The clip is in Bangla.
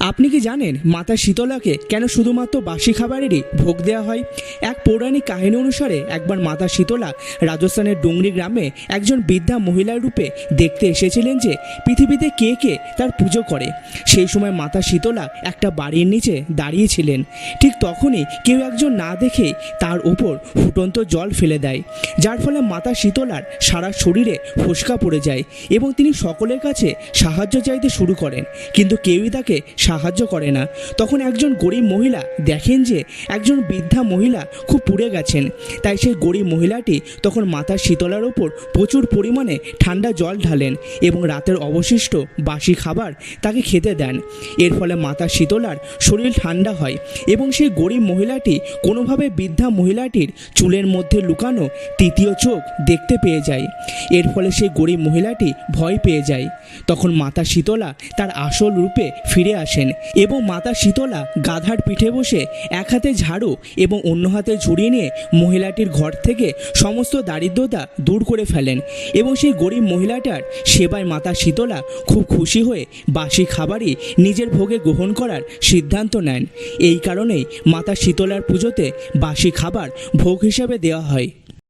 আপনি কি জানেন মাতা শীতলাকে কেন শুধুমাত্র বাসি খাবারেরই ভোগ দেওয়া হয়? এক পৌরাণিক কাহিনী অনুসারে একবার মাতা শীতলা রাজস্থানের ডুংরি গ্রামে একজন বৃদ্ধা মহিলার রূপে দেখতে এসেছিলেন যে পৃথিবীতে কে কে তার পুজো করে। সেই সময় মাতা শীতলা একটা বাড়ির নিচে দাঁড়িয়েছিলেন। ঠিক তখনই কেউ একজন না দেখে তার ওপর ফুটন্ত জল ফেলে দেয়, যার ফলে মাতা শীতলার সারা শরীরে ফোসকা পড়ে যায় এবং তিনি সকলের কাছে সাহায্য চাইতে শুরু করেন। কিন্তু কেউই তাকে সাহায্য করে না। তখন একজন গরিব মহিলা দেখেন যে একজন বৃদ্ধা মহিলা খুব পুড়ে গেছেন। তাই সেই গরিব মহিলাটি তখন মাতা শীতলার ওপর প্রচুর পরিমাণে ঠান্ডা জল ঢালেন এবং রাতের অবশিষ্ট বাসি খাবার তাকে খেতে দেন। এর ফলে মাতা শীতলার শরীর ঠান্ডা হয় এবং সেই গরিব মহিলাটি কোনোভাবে বৃদ্ধা মহিলাটির চুলের মধ্যে লুকানো তৃতীয় চোখ দেখতে পেয়ে যায়। এর ফলে সেই গরিব মহিলাটি ভয় পেয়ে যায়। তখন মাতা শীতলা তার আসল রূপে ফিরে আসেন এবং মাতা শীতলা গাধার পিঠে বসে এক হাতে ঝাড়ু এবং অন্য হাতে ঝুড়িয়ে নিয়ে মহিলাটির ঘর থেকে সমস্ত দারিদ্রতা দূর করে ফেলেন এবং সেই গরিব মহিলাটার সেবায় মাতা শীতলা খুব খুশি হয়ে বাসি খাবারই নিজের ভোগে গ্রহণ করার সিদ্ধান্ত নেন। এই কারণেই মাতা শীতলার পুজোতে বাসি খাবার ভোগ হিসাবে দেওয়া হয়।